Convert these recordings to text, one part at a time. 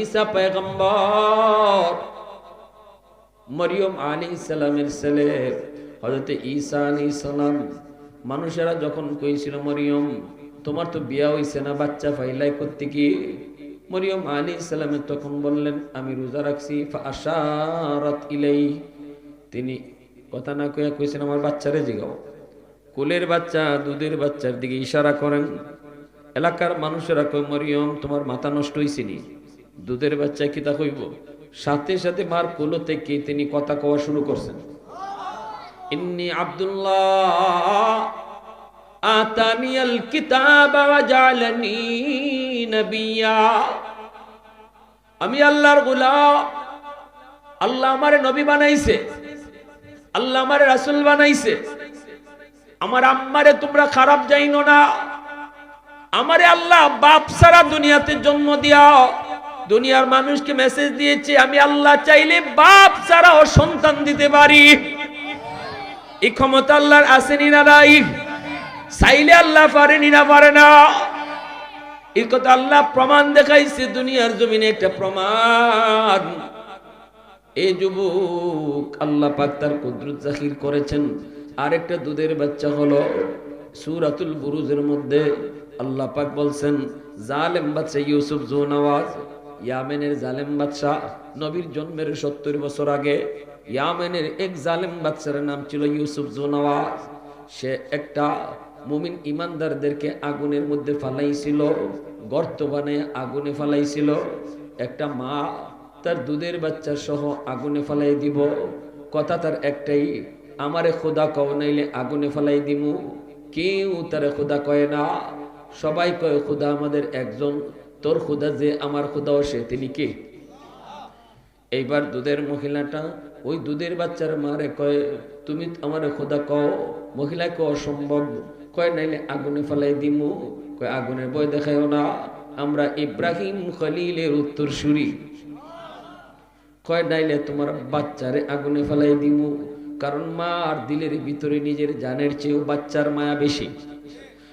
ঈসা পয়গম্বর। মরিয়ম আলী সালামের ছেলে হজরতে ঈসা আলী সালাম মানুষেরা যখন কইছিল, মরিয়ম, তোমার তো বিয়া হইছে না, বাচ্চা ফাইলাই করতে কি মরিয়ম আলী সালামের তখন বললেন, আমি রোজা রাখছি আশারত ইলাই তিনি কথা না কইয়া কইছেন, আমার বাচ্চারে জিগাও। কোলের বাচ্চা, দুধের বাচ্চার দিকে ইশারা করেন। এলাকার মানুষেরা কই মরিয়ম, তোমার মাথা নষ্ট হইছে নি? দুধের বাচ্চা কি তা কইব? সাথে সাথে মার কোলো থেকে তিনি কথা কওয়া শুরু করছেন। ইন্নি আব্দুল্লাহ আতানিয়াল কিতাব ওয়া জালানি নবিয়া। আমি আল্লাহর গোলাম। আল্লাহ আমারে নবী বানাইছে। আল্লাহ আমারে রাসূল বানাইছে। আমার আম্মারে তোমরা খারাপ যাইনো না। আমারে আল্লাহ বাপ সারা দুনিয়াতে জন্ম দিয়াও। দুনিয়ার মানুষকে মেসেজ দিয়েছে, আমি আল্লাহ চাইলে বাপ ছাড়াও সন্তান দিতে পারি। এই ক্ষমতা আল্লাহর আসেনি না নাই? চাইলে আল্লাহ পারেনি না পারে না? এই কথা আল্লাহ প্রমাণ দেখাইছে, দুনিয়ার জমিনে একটা প্রমাণ। এই যুবক, আল্লাহ পাক তার কুদরত জাহির করেছেন। আরেকটা দুধের বাচ্চা হলো সুরাতুল বুরুজের মধ্যে আল্লাহ পাক বলছেন, জালেম বাচ্চা ইউসুফ জোনাওয়াজ ইয়ামেনের জালেম বাদশাহ নবীর জন্মের সত্তর বছর আগে ইয়ামেনের এক জালেম বাদশার নাম ছিল ইউসুফ জোনাওয়াজ। সে একটা মুমিন ইমানদারদেরকে আগুনের মধ্যে ফালাইছিল, গর্ত বানিয়ে আগুনে ফালাইছিল। একটা মা তার দুধের বাচ্চা সহ আগুনে ফালাই দিব। কথা তার একটাই, আমারে খোদা কও নাইলে আগুনে ফালাই দিমু। কেউ তারে খোদা কয় না। সবাই কয়, খোদা আমাদের একজন তোর খুদা যে আমার খুদা সে, তিনি কে? এইবার দুধের মহিলাটা, ওই দুধের বাচ্চার মারে কয়, তুমি আমার খোদা কও মহিলাকে কয় অসম্ভব, কয় নাইলে আগুনে ফেলাই দিমু, কয় আগুনের বই দেখায়ও না, আমরা ইব্রাহিম খলিলের উত্তর সুরি কয় নাইলে তোমার বাচ্চারে আগুনে ফেলাই দিমু, কারণ মা আর দিলের ভিতরে নিজের জানের চেয়েও বাচ্চার মায়া বেশি।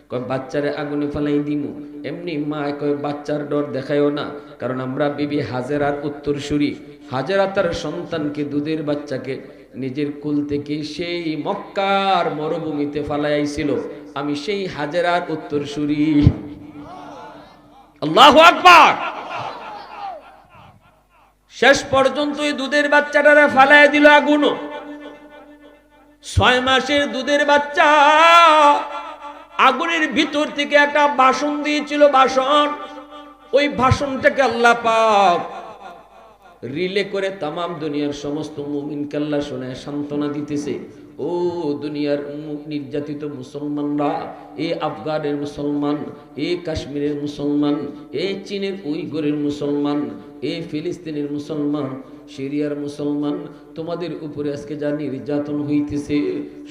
কয়, বাচ্চারে আগুনে ফেলাই দিমু। এমনি মা কয়, বাচ্চার ডর দেখায়ও না, কারণ আমরা বিবি হাজেরার উত্তর সুরি হাজেরা তার সন্তানকে, দুধের বাচ্চাকে নিজের কুল থেকে সেই মক্কার মরুভূমিতে ফালাইছিল আমি সেই হাজেরার উত্তর সুরি আল্লাহ শেষ পর্যন্ত দুধের বাচ্চাটারে ফালাই দিল আগুনও। ছয় মাসের দুধের বাচ্চা আগুনের ভিতর থেকে একটা বাসন দিয়েছিল বাসন। ওই ভাষণটাকে আল্লাহ পাক রিলে করে তামাম দুনিয়ার সমস্ত মুমিন কাল্লা শোনে সান্ত্বনা দিতেছে। ও দুনিয়ার নির্যাতিত মুসলমানরা, এ আফগানের মুসলমান, এ কাশ্মীরের মুসলমান, এ চীনের উইগরের মুসলমান এ ফিলিস্তিনের মুসলমান, সিরিয়ার মুসলমান, তোমাদের উপরে আজকে যা নির্যাতন হইতেছে,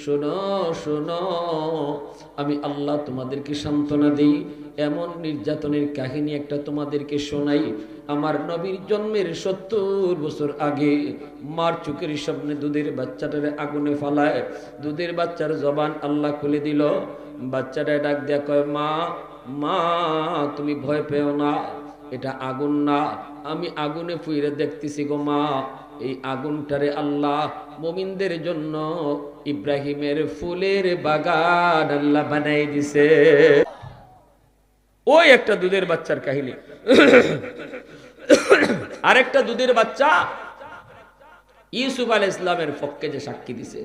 শোনো শোনো, আমি আল্লাহ তোমাদেরকে সান্ত্বনা দিই, এমন নির্যাতনের কাহিনী একটা তোমাদেরকে শোনাই। আমার নবীর জন্মের সত্তর বছর আগে মার চোখের সামনে দুধের বাচ্চাটারে আগুনে ফালায়, দুধের বাচ্চার জবান আল্লাহ খুলে দিল। বাচ্চাটা ডাক দেয়া কয়, মা মা, তুমি ভয় পেও না। এটা আগুন না। আমি আগুনে ফুইরে দেখতেছি গো মা। এই আগুনটারে আল্লাহ মোমিনদের জন্য ইব্রাহিমের ফুলের বাগান আল্লাহ বানাই দিছে। ওই একটা দুধের বাচ্চার কাহিনী। আরেকটা দুধের বাচ্চা ইউসুফ আল ইসলামের পক্ষে যে সাক্ষী দিছে।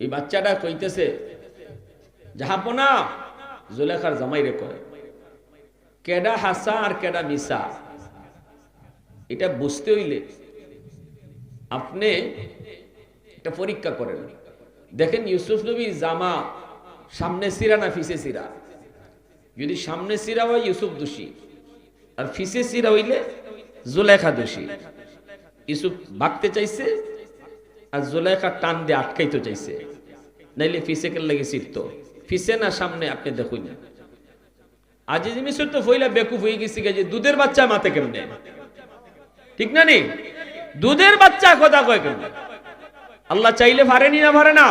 এই বাচ্চাটা কইতেছে, জাহাপনা, জুলেখার জামাই রে কয়। কেডা হাসা আর কেডা মিসা? এটা বুঝতে হইলে আপনি একটা পরীক্ষা করেন। দেখেন ইউসুফ নবীর জামা সামনে সিরা না ফিসে সিরা? যদি সামনে সিরা হয় ইউসুফ দোষী, আর ফিসে সিরা হইলে জুলেখা দোষী। ইউসুফ বাঁকতে চাইছে আর জুলেখা টান দিয়ে আটকাইতে চাইছে। নাইলে ফিসে কেন লাগে সিরত। ফিসে না সামনে, আপনি দেখুন। আজি মিশর তো ফইলা বেকুফ হয়ে গেছি যে দুধের বাচ্চা মাতে কেমনে? ঠিক না নি? দুধের বাচ্চা কথা কয় কেমনে? আল্লাহ চাইলে পারেনি না পারে না?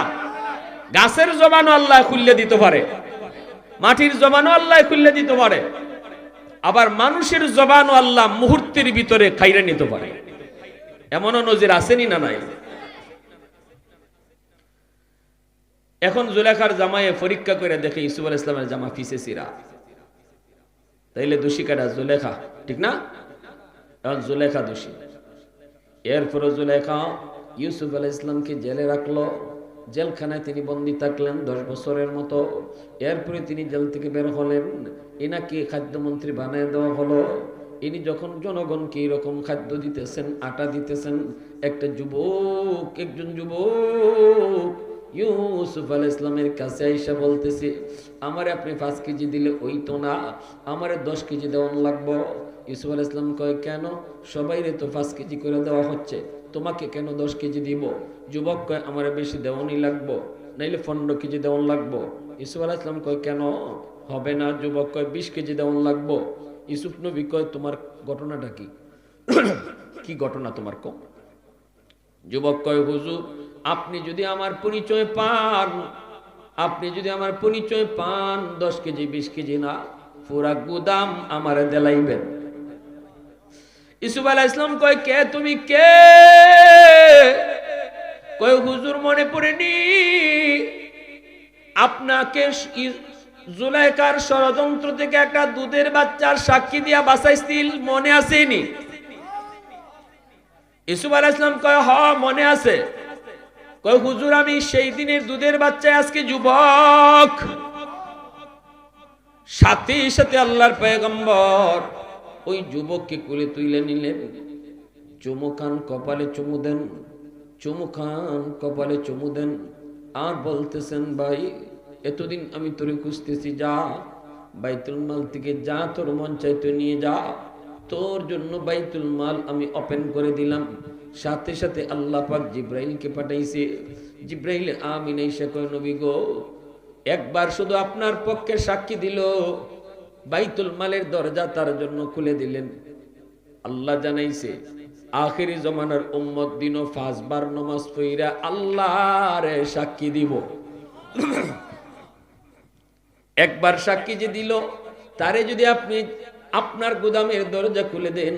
গাছের জবানও আল্লাহ খুললে দিতে পারে। মাটির জবানও আল্লাহ খুললে দিতে পারে। আবার মানুষের জবানও আল্লাহ মুহূর্তের ভিতরে খাইরে নিতে পারে। এমনও নজির আসেনি না নাই? এখন জুলেখার জামায়ে পরীক্ষা করে দেখে ইসুফ আল ইসলামের জামা সিরা তাইলে দোষী কাটা জুলেখা। ঠিক না? এখন জুলেখা দোষী। এরপরে জুলেখা ইউসুফ আল ইসলামকে জেলে রাখল। জেলখানায় তিনি বন্দী থাকলেন দশ বছরের মতো। এরপরে তিনি জেল থেকে বের হলেন। এনাকে খাদ্যমন্ত্রী বানিয়ে দেওয়া হলো। ইনি যখন জনগণকে এরকম খাদ্য দিতেছেন, আটা দিতেছেন, একটা যুবক, একজন যুবক ইউসুফ আল ইসলামের কাছে আইসা বলতেছে, আমারে আপনি পাঁচ কেজি দিলে ওই তো না, আমারে দশ কেজি দেওয়ান লাগবো। ইউসুফ আল ইসলাম কয়, কেন? সবাই রে তো পাঁচ কেজি করে দেওয়া হচ্ছে, তোমাকে কেন দশ কেজি দিব? যুবক কয়, আমার বেশি দেওয়ানি লাগবো, নাইলে পনেরো কেজি দেওয়ান লাগবো। ইউসুফ আল ইসলাম কয়, কেন? হবে না, যুবক কয়, বিশ কেজি দেওয়ান লাগবো। ইউসুফ নবী কয়, তোমার ঘটনাটা কি? কি ঘটনা তোমার কম যুবক কয়, হুজুর আপনি যদি আমার পরিচয় পান, আপনি যদি আমার পরিচয় পান, দশ কেজি, বিশ কেজি না, পুরা গুদাম আমার দেলাইবেন। ইসুফ আলাহ ইসলাম কয়, কে তুমি? কে? কয়, হুজুর মনে পড়েনি? আপনাকে জুলাইকার ষড়যন্ত্র থেকে একটা দুধের বাচ্চার সাক্ষী দিয়া বাঁচাইছিল, মনে আসেনি? ইসুফ আলাহ ইসলাম কয়, হ, মনে আছে। কয়, হুজুর, আমি সেই দিনের দুধের বাচ্চায় আজকে যুবক। সাথে সাথে আল্লাহর পয়গম্বর ওই যুবককে কোলে তুলে নিলেন। চুমু খান কপালে চুমু দেন চুমু খান কপালে চুমু দেন। আর বলতেছেন, ভাই, এতদিন আমি তোরে খুঁজতেছি, যা। বাইতুল মাল থেকে যা তোর মন চাইতে নিয়ে যা। তোর জন্য বাইতুল মাল আমি ওপেন করে দিলাম। সাথে সাথে আল্লাহ পাক জিব্রাইলকে পাঠাইছে। জিব্রাইল, আমিন এসে কয় নবী গো, একবার শুধু আপনার পক্ষে সাক্ষী দিল। বাইতুল মালের দরজা তার জন্য খুলে দিলেন। আল্লাহ জানাইছে, আখেরি জমানার উম্মত দিন পাঁচবার নমাজ পইরা আল্লাহর সাক্ষী দিব। একবার সাক্ষী যে দিল, তারে যদি আপনি আপনার গুদামের দরজা খুলে দেন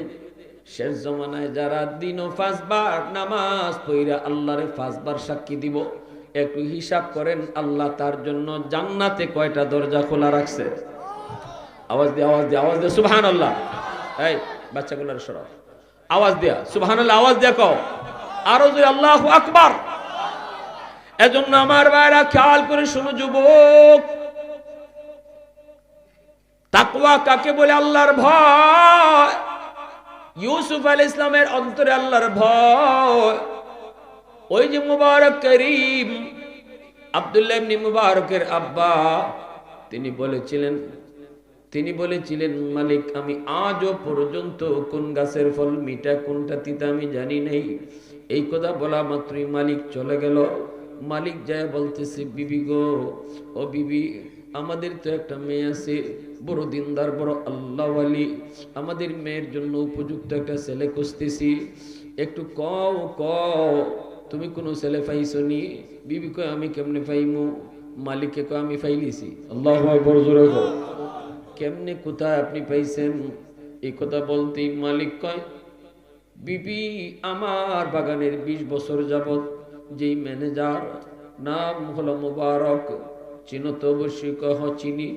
শেষ জমানায় যারা দিন পাঁচবার নামাজ পইরা আল্লাহরে পাঁচবার সাক্ষী দিব, একটু হিসাব করেন, আল্লাহ তার জন্য জান্নাতে কয়টা দরজা খোলা রাখছে? আওয়াজ দিয়ে আওয়াজ দিয়ে আওয়াজ দিয়ে সুবহান আল্লাহ এই, বাচ্চাগুলোর সরাও। আওয়াজ দেয়া সুবহান আল্লাহ আওয়াজ দিয়ে কও। আরও যে আল্লাহ আকবার। এজন্য আমার ভাইরা খেয়াল করে শুনো, যুবক। তাকওয়া কাকে বলে? আল্লাহর ভয়। ইউসুফ আল ইসলামের অন্তরে আল্লাহর ভয়। ওই যে মুবারক করিম, আব্দুল্লাহ ইবনে মুবারকের আব্বা, তিনি বলেছিলেন তিনি বলেছিলেন, মালিক, আমি আজও পর্যন্ত কোন গাছের ফল মিঠা, কোনটা তিতা আমি জানি নাই। এই কথা বলা মাত্রই মালিক চলে গেল। মালিক যায় বলতেছে, বিবি গো, ও বিবি, আমাদের তো একটা মেয়ে আছে বড় দিনদার, বড় আল্লাহওয়ালি আমাদের মেয়ের জন্য উপযুক্ত একটা ছেলে খুঁজতেছি। একটু কও কও, তুমি কোনো ছেলে পাইছো নি বিবি কয়, আমি কেমনে পাইমু? মালিককে কয়, আমি পাইলিছি। আল্লাহ বড় জোরে কেমনে কোথায় আপনি পাইছেন? এই কথা বলতেই মালিক কয়, বিবি, আমার বাগানের ২০ বছর যাবত যেই ম্যানেজার, নাম হলো মুবারক। চিনো তো অবশ্যই কহ, চিনি।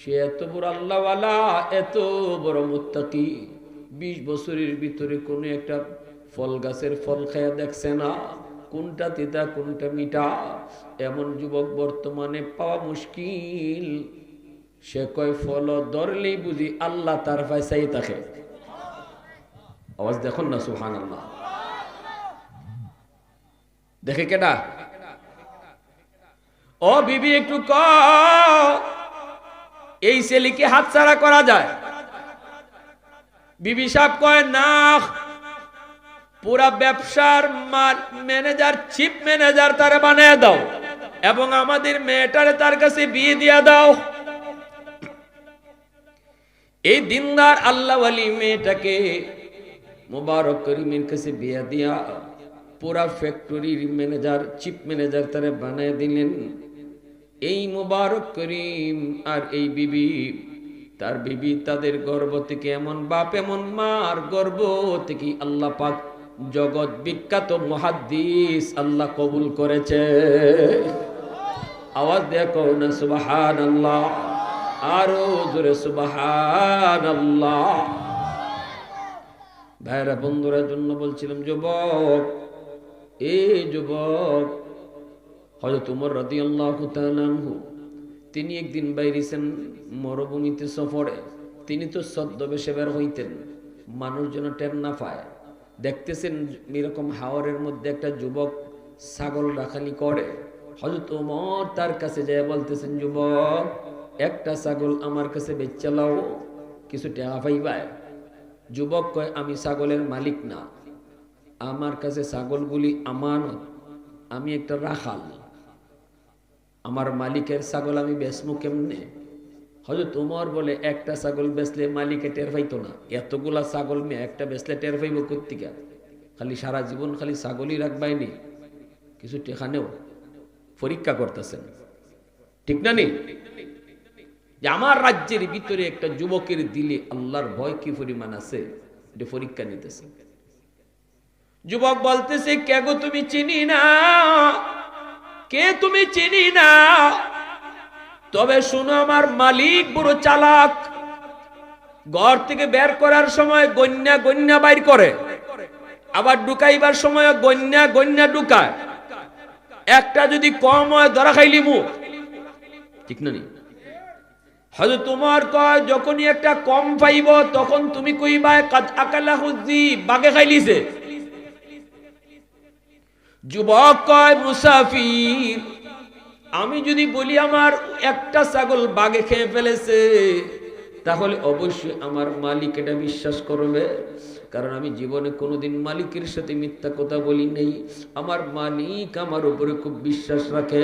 সে এত বড় আল্লাহওয়ালা, এত বড় মুত্তাকি। বিশ বছরের ভিতরে কোনো একটা ফল গাছের ফল খায়া দেখছে না। কোনটা তিতা, কোনটা মিঠা। এমন যুবক বর্তমানে পাওয়া মুশকিল। সে কয়, ফল ধরলেই বুঝি আল্লাহ তার ফাইসাই থাকে। আওয়াজ দেখুন না সুহান আল্লাহ দেখে কেডা? ও বিবি, একটু ক এই ছেলেকে হাতছাড়া করা যায়। বিবি সাহেব কয়, না, পুরা ব্যবসার ম্যানেজার, চিফ ম্যানেজার তারে বানিয়ে দাও এবং আমাদের মেয়েটারে তার কাছে বিয়ে দিয়ে দাও। এই দিনদার আল্লাহ আলী মেয়েটাকে মুবারক করিমের কাছে বিয়া দিয়া পুরা ফ্যাক্টরির ম্যানেজার, চিফ ম্যানেজার তারে বানিয়ে দিলেন। এই মুবারক করিম আর এই বিবি, তার বিবি তাদের গর্ব থেকে এমন বাপ, এমন মার গর্ব থেকে আল্লাহ পাক জগৎ বিখ্যাত মহাদ্দিস আল্লাহ কবুল করেছে। আওয়াজ দেখো না সুবাহান আল্লাহ আরও জোরে সুবাহান আল্লাহ ভাইরা বন্ধুরা জন্য বলছিলাম, যুবক, এ যুবক হয়তো তোমার রাদি আল্লাহ তিনি একদিন বাইরেছেন মরুভূমিতে সফরে। তিনি তো ছদ্মবেশে বের হইতেন মানুষ যেন টের না পায়। দেখতেছেন এরকম হাওয়ারের মধ্যে একটা যুবক ছাগল রাখালি করে। হজরত ওমর তার কাছে যায় বলতেছেন, যুবক, একটা ছাগল আমার কাছে বেচালাও কিছু টেহা পাইবায় যুবক কয়, আমি ছাগলের মালিক না। আমার কাছে ছাগলগুলি আমানত। আমি একটা রাখাল। আমার মালিকের ছাগল আমি বেচমু কেমনে? হয়তো তোমার বলে, একটা ছাগল বেচলে মালিকে টের পাইতো না। এতগুলা ছাগল মেয়ে একটা বেচলে টের পাইব কর্তিকা খালি সারা জীবন খালি ছাগলই রাখবাইনি কিছু টেখানেও পরীক্ষা করতেছেন। ঠিক না নেই যে আমার রাজ্যের ভিতরে একটা যুবকের দিলে আল্লাহর ভয় কি পরিমাণ আছে? এটা পরীক্ষা নিতেছে। যুবক বলতেছে কে গো তুমি চিনি না? কে তুমি চিনি না? তবে শুনো আমার মালিক, বড় চালাক। ঘর থেকে বের করার সময় গন্যা গন্যা বাইর করে। আবার ঢুকাইবার সময় গন্যা গন্যা ঢুকায়। একটা যদি কম হয়, ধরা খাইলি মু। ঠিক না নি? হয়তো তোমার কয়, যখনই একটা কম পাইব, তখন তুমি কইবা কাজ আকালা হুজি বাগে খাইলিছে। যুবক কয়, মুসাফির, আমি যদি বলি আমার একটা ছাগল বাগে খেয়ে ফেলেছে, তাহলে অবশ্যই আমার মালিক এটা বিশ্বাস করবে। কারণ আমি জীবনে কোনোদিন মালিকের সাথে মিথ্যা কথা বলি নেই। আমার মালিক আমার উপরে খুব বিশ্বাস রাখে।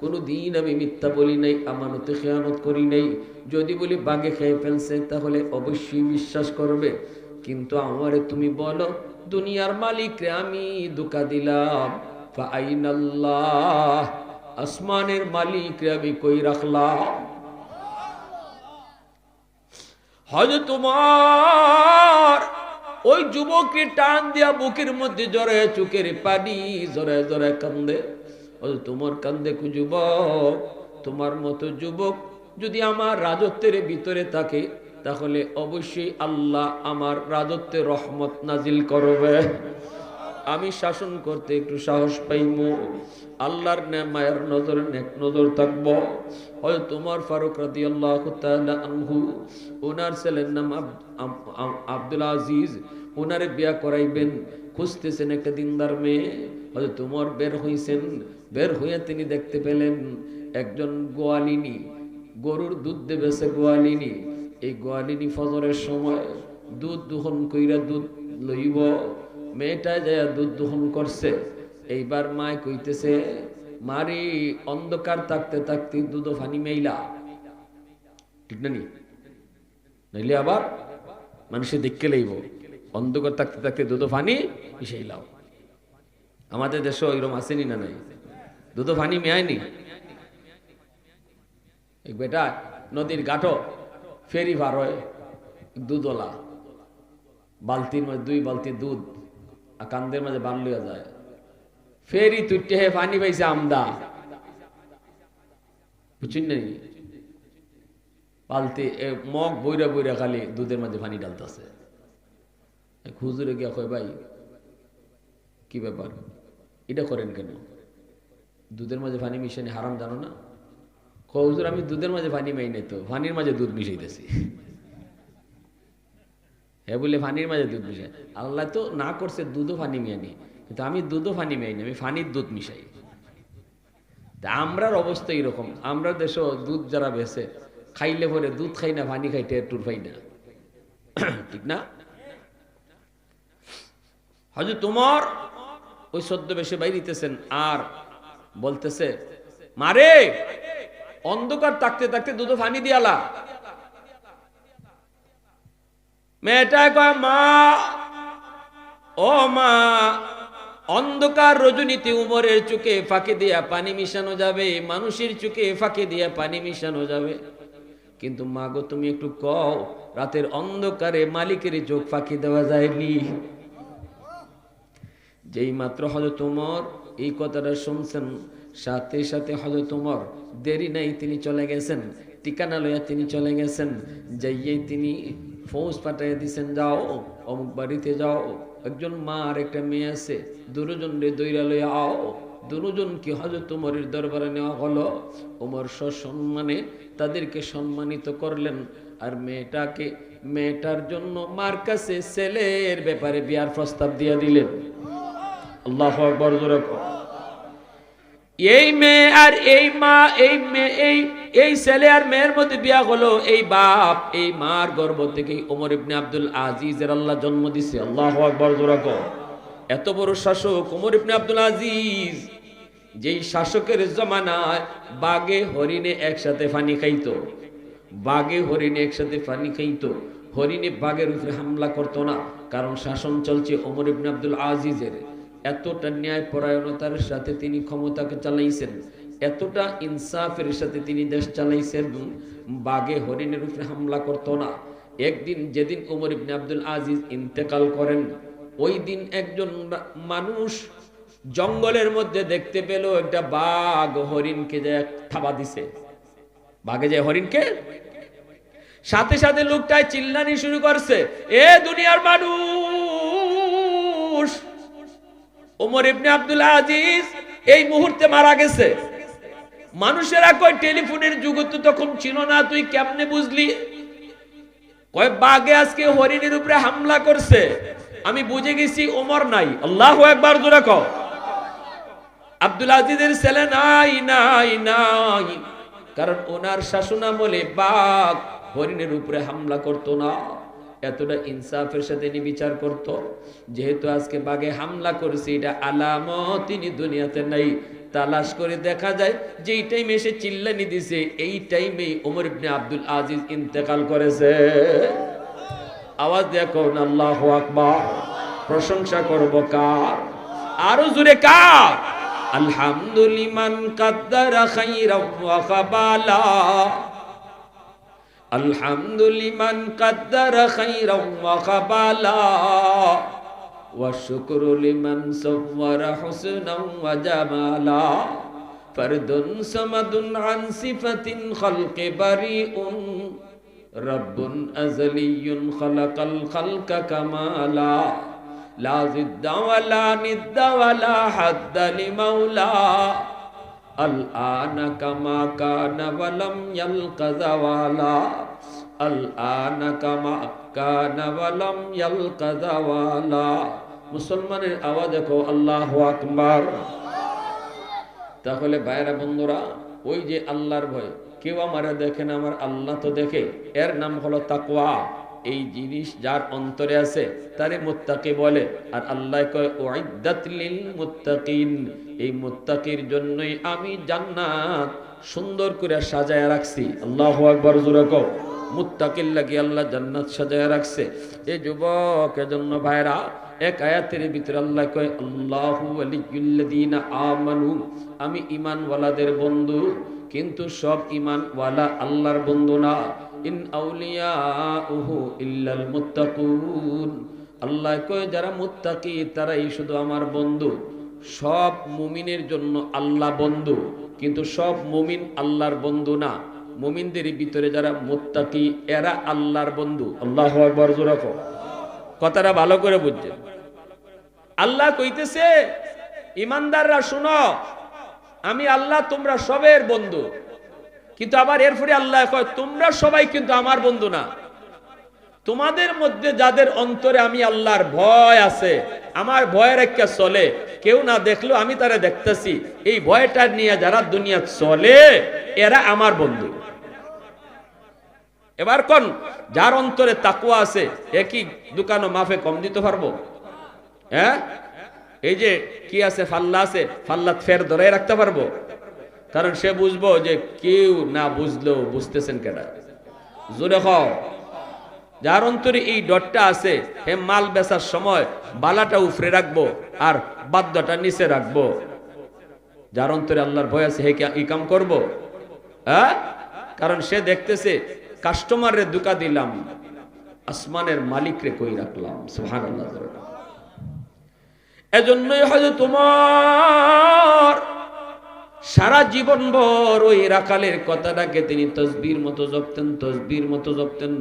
কোনো দিন আমি মিথ্যা বলি নাই, আমানতে খেয়ানত করি নাই। যদি বলি বাগে খেয়ে ফেলছে, তাহলে অবশ্যই বিশ্বাস করবে। কিন্তু আমারে তুমি বলো দুনিয়ার মালিকরে আমি দুকা দিলাম। আসমানের মালিকরে আমি কই রাখলাম? হয়তো তোমার ওই যুবকের টান দিয়া বুকের মধ্যে জরে চোখের পানি জরে জরে কান্দে। হয়তো তোমার কান্দে কু যুবক, তোমার মতো যুবক যদি আমার রাজত্বের ভিতরে থাকে তাহলে অবশ্যই আল্লাহ আমার রাজত্বে রহমত নাজিল করবে। আমি শাসন করতে একটু সাহস পাইব আল্লাহর মায়ের নজরে, নেক নজর থাকব। হয়তো তোমার ফারুক রাদি আল্লাহ আনহু ওনার ছেলের নাম আব্দুল আজিজ ওনারে বিয়া করাইবেন। খুঁজতেছেন একটা দিনদার মেয়ে। হয়তো তোমার বের হইছেন। বের হইয়া তিনি দেখতে পেলেন একজন গোয়ালিনী। গরুর দুধ দেবেছে গোয়ালিনী। এই গোয়ালিনী ফজরের সময় দুধ দুহন কইরা দুধ লইব। মেয়েটা যায় দুধ দোহন করছে। এইবার মায় কইতেছে, মারি, অন্ধকার থাকতে থাকতে দুধ ফানি মেইলা। ঠিক না নি? নইলে আবার মানুষে দেখতে লইব, অন্ধকার থাকতে থাকতে দুধ ফানি মিশাইলাও আমাদের দেশে ওইরকম আসেনি না নাই? দুধ ফানি মেয়ায়নি বেটা, নদীর গাঠো ফেরি ভার হয় দুধওয়ালা বালতির মধ্যে দুই বালতি দুধ আর কান্দের মাঝে বান লইয়া যায়। ফেরি তুইটে হে পানি পাইছে আমদা। বুঝছেন নাই? বালতি মগ বইরা বইরা খালি দুধের মাঝে পানি ডালতেছে হুজুরে গিয়া কয়, ভাই, কি ব্যাপার? এটা করেন কেন? দুধের মাঝে পানি মিশানি হারাম জানো না? হুজুর আমি দুধের মাঝে পানি মাই নাই তো পানির মাঝে দুধ মিশাইতেছি। হ্যাঁ বলে ফানির মাঝে দুধ মিশাই। আল্লাহ তো না করছে দুধও ফানি মিয়ানি কিন্তু আমি দুধও ফানি মিয়াই আমি ফানির দুধ মিশাই। তা আমরার অবস্থা এরকম, আমরা দেশ দুধ যারা বেছে, খাইলে পরে দুধ খাই না ফানি খাইতে টুর খাই না। ঠিক না? হয়তো তোমার ওই সদ্য বেশে বাইরিতেছেন আর বলতেছে, মারে অন্ধকার থাকতে থাকতে দুধ ফানি দিয়ালা মেয়েটা কয়, মা, ও মা, অন্ধকার রজনীতে উমরের চোখে ফাঁকে দিয়া পানি মিশানো যাবে, মানুষের চোখে ফাঁকে দিয়া পানি মিশানো যাবে। কিন্তু মাগো তুমি একটু কও, রাতের অন্ধকারে মালিকের চোখ ফাঁকি দেওয়া যায়নি? যেই মাত্র হজরত তোমার এই কথাটা শুনছেন সাথে সাথে হজরত উমর, দেরি নাই তিনি চলে গেছেন। ঠিকানা লইয়া তিনি চলে গেছেন। যাইয়ে তিনি ফৌজ পাঠাইয়া দিছেন, যাও, অমুক বাড়িতে যাও। একজন মা আর একটা মেয়ে আছে। দুজন রে দৈরা লইয়া আও। দুজন কি হজরত উমরের দরবারে নেওয়া হলো? উমর সসম্মানে তাদেরকে সম্মানিত করলেন। আর মেয়েটাকে, মেয়েটার জন্য মার কাছে ছেলের ব্যাপারে বিয়ার প্রস্তাব দিয়ে দিলেন। আল্লাহ আকবর, জোরে। এই মেয়ে আর এই মা, এই মেয়ে, এই এই ছেলে আর মেয়ের মধ্যে বিয়া হলো। এই বাপ, এই মার গর্ভ থেকে ওমর ইবনে আব্দুল আজিজের আল্লাহ জন্ম দিছে। আল্লাহ। এত বড় শাসক ওমর ইবনে আব্দুল আজিজ, যেই শাসকের জমানায় বাগে হরিণে একসাথে পানি খাইতো। বাঘে হরিণে একসাথে পানি খাইতো। হরিণে বাঘের উপরে হামলা করতো না, কারণ শাসন চলছে ওমর ইবনে আব্দুল আজিজের। এতটা ন্যায় পরায়ণতার সাথে তিনি ক্ষমতাকে চালাইছেন, এতটা ইনসাফের সাথে তিনি দেশ চালাইছেন বাঘে হরিণের উপরে হামলা করতো না। একদিন যেদিন উমর ইবনে আব্দুল আজিজ ইন্তেকাল করেন, ওই দিন একজন মানুষ জঙ্গলের মধ্যে দেখতে পেল একটা বাঘ হরিণকে যে থাবা দিছে। বাঘে যে হরিণকে? সাথে সাথে লোকটায় চিল্লানি শুরু করছে, এ দুনিয়ার মানুষ ওমর ইবনে আব্দুল আজিজ এই মুহূর্তে মারা গেছে। মানুষেরা কয়, টেলিফোনের যুগ তো তখন ছিল না, তুই কেমনে বুঝলি? কয় বাঘে আজকে হরিণের উপরে হামলা করছে। আমি বুঝে গেছি ওমর নাই। আল্লাহ একবার জোরে কও। আব্দুল আজিজের ছেলে নাই নাই নাই। কারণ ওনার শাসনামলে বাঘ হরিণের উপরে হামলা করতো না। এতটা ইনসাফের সাথে তিনি বিচার করত। যেহেতু আজকে বাঘে হামলা করেছে, এটা আলামত তিনি দুনিয়াতে নাই। তালাশ করে দেখা যায় যে এই টাইমে এসে চিল্লানি দিছে, এই টাইমে ওমর ইবনে আব্দুল আজিজ ইন্তেকাল করেছে। আওয়াজ দেখো আল্লাহ আকবার। প্রশংসা করব কার? আরও জোরে কার? আলহামদুলিমান কাদ্দার খাইরাম ওয়া খাবালা الحمد لمن قدر خيرا وقبالا والشكر لمن صور حسنا وجمالا فرد سمد عن صفة خلق بريء رب أزلي خلق الخلق كمالا لا ضد ولا ند ولا حد لمولاه الآن كما كان ولم يلق زوالا الآن كما كان ولم يلق زوالا মুসলমানের আওয়াজ দেখো আল্লাহ আকবার তাহলে ভাইরা বন্ধুরা ওই যে আল্লাহর ভয় কেউ আমারে দেখে না আমার আল্লাহ তো দেখে এর নাম হলো তাকওয়া এই জিনিস যার অন্তরে আছে, তারে মুত্তাকি বলে। আর আল্লাহ কয় এই মুত্তাকির জন্যই আমি জান্নাত সুন্দর করে সাজায় রাখছি। আল্লাহু আকবার, জোরে কও। মুত্তাকির লাগি আল্লাহ জান্নাত সাজায় রাখছে। এই যুবক এজন্য ভাইরা, এক আয়াতের ভিতরে আল্লাহ কয়, আল্লাহু ওয়ালিয়ুল্লাযীনা আমানু। আমি ঈমানওয়ালাদের বন্ধু, কিন্তু সব ঈমানওয়ালা আল্লাহর বন্ধু না। ইন আউলিয়াউহু ইল্লাল মুত্তাকুন। আল্লাহ কয়, যারা মুত্তাকি, তারাই শুধু আমার বন্ধু। সব মুমিনের জন্য আল্লাহ বন্ধু, কিন্তু সব মুমিন আল্লাহর বন্ধু না। মুমিনদের ভিতরে যারা মুত্তাকি, এরা আল্লাহর বন্ধু। আল্লাহু আকবার, জোরে কও। কথাটা ভালো করে বুঝছেন। আল্লাহ কইতেছে, ইমানদাররা শুনো, আমি আল্লাহ তোমরা সবের বন্ধু। কিন্তু আবার এরপরে আল্লাহ কয়, তোমরা সবাই কিন্তু আমার বন্ধু না। তোমাদের মধ্যে যাদের অন্তরে আমি আল্লাহর ভয় আছে, আমার ভয়ের একটা চলে, কেউ না দেখল আমি তারা দেখতেছি। এই ভয়টা নিয়ে যারা দুনিয়া চলে, এরা আমার বন্ধু। এবার কোন, যার অন্তরে তাকুয়া আছে একই দোকানও মাফে কম দিতে পারব? হ্যাঁ? এই যে কি আছে, ফাল্লা আছে, ফাল্লাত ফের ধরে রাখতে পারব? কারণ সে বুঝব যে কেউ না বুঝলেও বুঝতেছেন কেটা জোরে খাও যার অন্তরে এই ডটটা আছে, হে মাল বেচার সময় বালাটা উফরে রাখব আর বাদ্যটা নিচে রাখব। যার অন্তরে আল্লাহর ভয় আছে, হে এই কাম করব? হ্যাঁ? কারণ সে দেখতেছে, কাস্টমারের দুকা দিলাম, আসমানের মালিকরে কই রাখলাম? সুবহানাল্লাহ এজন্যই হয়তো তোমার সারা জীবন ভর ওই রাখালের কথাটাকে তিনি তসবির মতো জপতেন, তসবির মতো জপতেন।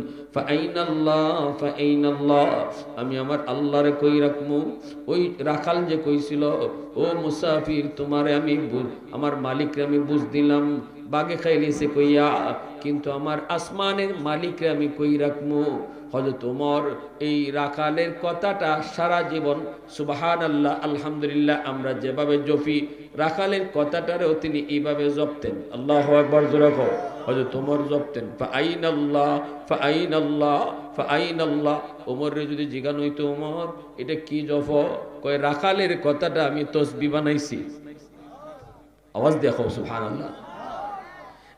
আমি আমার আল্লাহরে কই রাখব ওই রাখাল যে কইছিল, ও মুসাফির, তোমারে আমি আমার মালিকরে আমি বুঝ দিলাম। বাগে খাইলিছে কইয়া, কিন্তু আমার আসমানের মালিকরে আমি কই রাখমু? হয়তো তোমার এই রাখালের কথাটা সারা জীবন সুবাহান আল্লাহ আলহামদুলিল্লাহ, আমরা যেভাবে জপি, রাখালের কথাটারেও তিনি এইভাবে জপতেন। আল্লাহ একবার জোরে কর হয়তো তোমার জপতেন ফাইন আল্লাহ ফাইন আল্লাহ ফাইন আল্লাহ ওমরে যদি জিগান হইতো, ওমর, এটা কি জফ কয়, রাখালের কথাটা আমি তসবি বানাইছি। আওয়াজ দেখো সুবহান আল্লাহ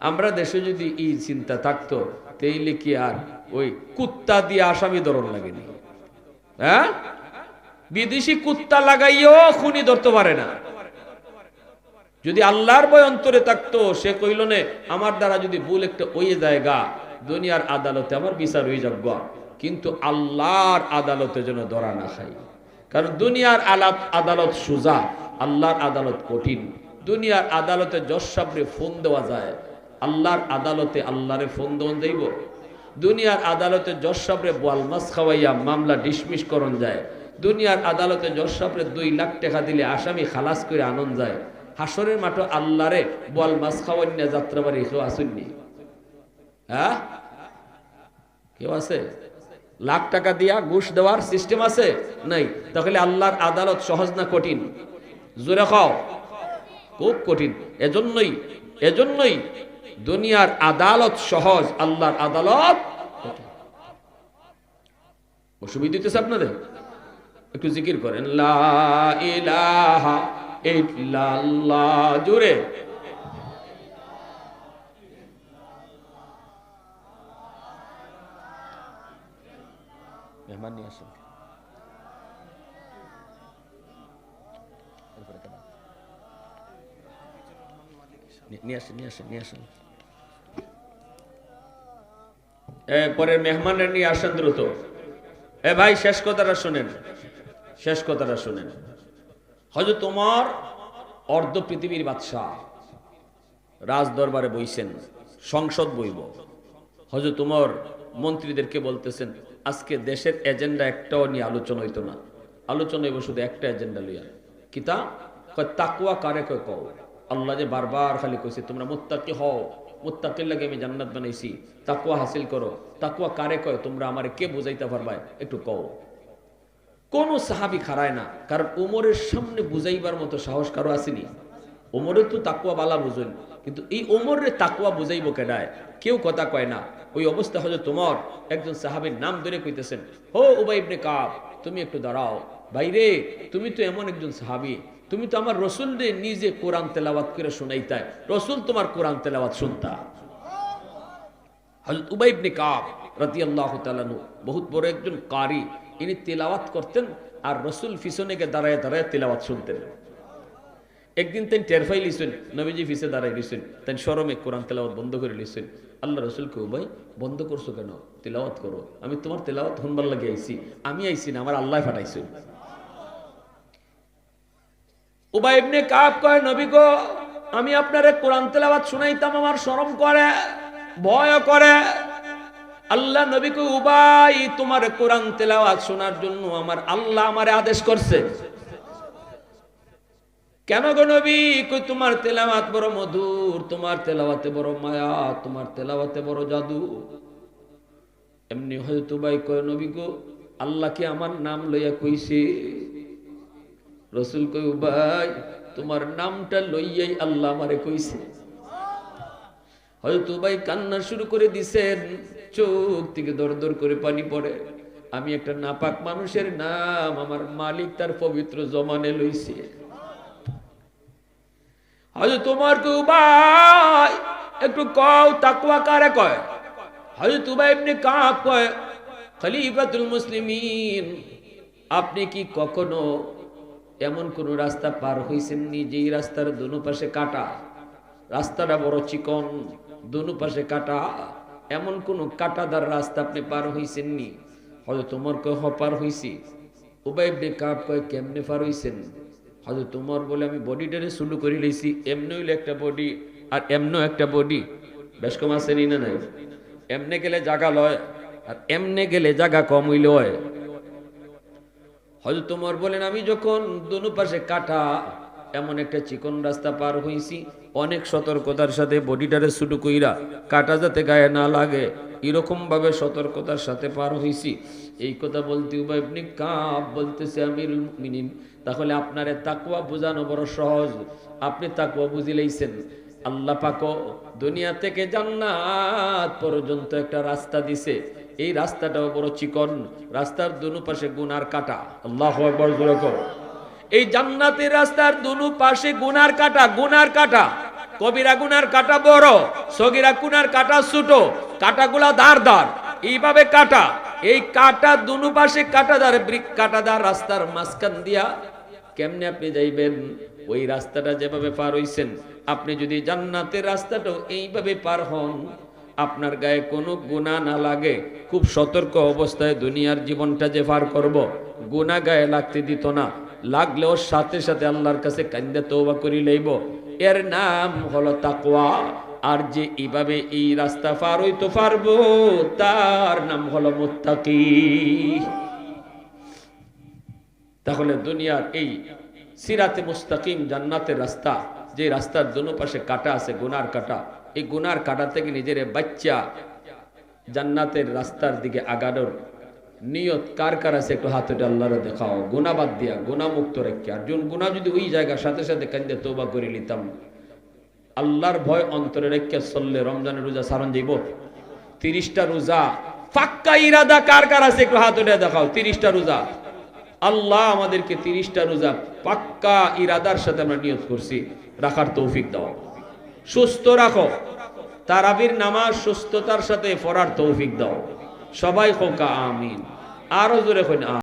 আমরা দেশে যদি এই চিন্তা থাকতো, তাইলে কি আর ওই কুত্তা দিয়ে আসামি ধরন লাগেনি? হ্যাঁ? বিদেশি কুত্তা লাগাইও খুনি ধরতে পারে না। যদি আল্লাহর বয় অন্তরে থাকতো, সে কইল নে, আমার দ্বারা যদি ভুল একটা ওই জায়গা, দুনিয়ার আদালতে আমার বিচার হয়ে গা। কিন্তু আল্লাহর আদালতে যেন ধরা না খাই। কারণ দুনিয়ার আলাত আদালত সোজা, আল্লাহর আদালত কঠিন। দুনিয়ার আদালতে জজ সাবরে ফোন দেওয়া যায়। আল্লাহর আদালতে আল্লাহরে ফোন দেওয়া যাইব দুনিয়ার আদালতে জজ সাবরে বোয়াল মাছ খাওয়াইয়া মামলা ডিসমিস করণ যায়। দুনিয়ার আদালতে জজ সাবরে দুই লাখ টাকা দিলে আসামি খালাস করে আনন্দ যায়। হাসরের মাঠে আল্লাহরে বোয়াল মাছ খাওয়াইয়া যাত্রাবাড়ি কেউ আসেননি হ্যাঁ? কেউ আছে? লাখ টাকা দিয়া ঘুষ দেওয়ার সিস্টেম আছে? নাই। তাহলে আল্লাহর আদালত সহজ না কঠিন? জোরে খাও খুব কঠিন। এজন্যই এজন্যই দুনিয়ার আদালত সহজ, আল্লাহর আদালত অসুবিধা আপনাদের? একটু জিকির করেন জোরে। মেহমান নিয়ে আসেন নিয়ে আসেন নিয়ে আসেন। পরের মেহমানের নিয়ে আসেন দ্রুত। এ ভাই, শেষ কথাটা শোনেন। শেষ কথাটা শোনেন। হয়তো তোমার অর্ধ পৃথিবীর বাদশাহ রাজ দরবারে বইছেন, সংসদ বইব। হয়তো তোমার মন্ত্রীদেরকে বলতেছেন, আজকে দেশের এজেন্ডা একটাও নিয়ে আলোচনা হইতো না। আলোচনা হইব শুধু একটা এজেন্ডা লইয়া। কিতা কয় তাকুয়া কারে কয় কও? আল্লাহ যে বারবার খালি কইছে, তোমরা মুত্তাকি হও। মুত্তাকির লাগে আমি জান্নাত বানাইছি। তাকুয়া হাসিল করো। তাকুয়া কারে কয়? তোমরা আমারে কে বুঝাইতে পারবাই? একটু কও। কোন সাহাবি খারায় না, কারণ উমরের সামনে বুঝাইবার মতো সাহস কারও আসেনি। ওমরের তো তাকুয়া বালা বুঝুন, কিন্তু এই ওমরে তাকুয়া বুঝাইব কেডায়? কেউ কথা কয় না। ওই অবস্থা হলো তোমার একজন সাহাবীর নাম ধরে কইতেছেন, হো উবাই ইবনে কাব, তুমি একটু দাঁড়াও। বাইরে, তুমি তো এমন একজন সাহাবী তুমি তো আমার রসুল নিজে কোরআন তেলাওয়াত করে শোনাইতাই। রসুল তোমার কোরআন তেলাওয়াত শুনতা। হজরত উবাই কাব রাদিয়াল্লাহু তাআলা আনহু, বহুত বড় একজন কারি। ইনি তেলাওয়াত করতেন আর রসুল পিছনে গিয়ে দাঁড়ায় দাঁড়ায় শুনতেন। একদিন তেন টের ফাই লিছেন নবীজি ফিসে দাঁড়াই লিছেন তেন শরমে কোরআন তেলাওয়াত বন্ধ করে লিছেন আল্লাহ রসুলকে উবাই বন্ধ করছ কেন? তেলাওয়াত করো। আমি তোমার তেলাওয়াত হনবার লাগে আইছি। আমি আইছি না, আমার আল্লাহ ফাটাইছি উবাই ইবনে কাব কয়, নবী গো, আমি আপনারে কোরআন তেলাওয়াত শুনাইতাম, আমার শরম করে ভয় করে। আল্লাহ নবী কই উবাই, তোমার কোরআন তেলাওয়াত শোনার জন্য আমার আল্লাহ আমারে আদেশ করছে। কেন গো নবী? কই তোমার তেলাওয়াত বড় মধুর, তোমার তেলাওয়াতে বড় মায়া, তোমার তেলাওয়াতে বড় জাদু। এমনি হয়তো ভাই কয়, নবী গো, আল্লাহ কি আমার নাম লইয়া কইছে? রসুল কই ভাই, তোমার নামটা লইয়াই আল্লাহ আমারে কইছে। হয়তো ভাই কান্না শুরু করে দিছেন, চোখ থেকে দর দর করে পানি পড়ে। আমি একটা নাপাক মানুষের নাম আমার মালিক তার পবিত্র জমানে লইছে। হয়তো তোমার কেউ, ভাই, একটু কও তাকুয়া কারে কয়? হয়তো ভাই এমনি কাপ কয়, খলিফাতুল মুসলিমিন, আপনি কি কখনো এমন কোন রাস্তা পার হইছেন নি যেই রাস্তার দুনো পাশে কাটা। রাস্তাটা বড় চিকন, দুনো পাশে কাটা। এমন কোন কাটাদার রাস্তা আপনি পার হইছেননি? হয়তো তোমার কয়, হ, পার হইছি। উবাইবনে কাপ কয়, কেমনে পার হইছেন? হয়তো তোমার বলে, আমি বডিটারে শুরু করে লইছি, এমনি হইলে একটা বডি আর এমনও একটা বডি বেশ কম আছে নি না নাই? এমনে গেলে জাগা লয় আর এমনে গেলে জাগা কম হইলে হয়। তোমার বলেন, আমি যখন দুনু পাশে কাটা এমন একটা চিকন রাস্তা পার হইছি, অনেক সতর্কতার সাথে বডিটারে ছুটু কইরা কাটা যাতে গায়ে না লাগে এরকম ভাবে সতর্কতার সাথে পার হইছি। এই কথা বলতে উবাই আপনি কাপ বলতেছে আমির মিনিন তাহলে আপনারে তাকুয়া বোঝানো বড় সহজ। আপনি তাকুয়া বুঝিলেইছেন আল্লাহ পাকো দুনিয়া থেকে জান্নাত পর্যন্ত একটা রাস্তা দিছে। এই রাস্তাটাও বড় চিকন রাস্তার দুনু পাশে গুনার কাটা। আল্লাহ একবার এই জান্নাতের রাস্তার দুনু পাশে গুনার কাটা গুনার কাটা। কবিরা গুনার কাটা বড় সগিরা গুনার কাটা ছোট কাটাগুলা ধার ধার। এইভাবে কাটা এই কাটা দুনু পাশে কাটাদার ব্রিক কাটাদার রাস্তার মাঝখান দিয়া কেমনে আপনি যাইবেন? ওই রাস্তাটা যেভাবে পার হইছেন আপনি যদি জান্নাতের রাস্তাটাও এইভাবে পার হন আপনার গায়ে কোনো গুণা না লাগে, খুব সতর্ক অবস্থায় দুনিয়ার জীবনটা যে পার করব গুণা গায়ে লাগতে দিত না। লাগলেও সাথে সাথে আল্লাহর কাছে কান্দে তৌবা করি লইব। এর নাম হলো তাকওয়া। আর যে এইভাবে এই রাস্তা পার হইতে পারব, তার নাম হলো মুত্তাকি। তাহলে দুনিয়ার এই সিরাতে মুস্তাকিম জান্নাতের রাস্তা, যে রাস্তার দোনো পাশে কাটা আছে, গুনার কাটা এই গুনার কাটা থেকে নিজের বাচ্চা জান্নাতের রাস্তার দিকে আগানোর নিয়ত কার কার আছে একটু হাতে আল্লাহরে দেখাও। গুণা বাদ দিয়া গুণা মুক্ত রেখে। আর যোন গুণা যদি ওই জায়গার সাথে সাথে কান্দে তোবা করে নিতাম। আল্লাহর ভয় অন্তরে রেখে চললে রমজানের রোজা সারণ যাইব তিরিশটা রোজা, ফাক্কা ইরাদা কার কার আছে একটু হাত উঠে দেখাও। তিরিশটা রোজা। আল্লাহ আমাদেরকে তিরিশটা রোজা পাক্কা ইরাদার সাথে আমরা নিয়ত করছি। রাখার তৌফিক দাও। সুস্থ রাখো। তারাবির নামাজ সুস্থতার সাথে পড়ার তৌফিক দাও। সবাই হোক আমিন। আরও জোরে কইন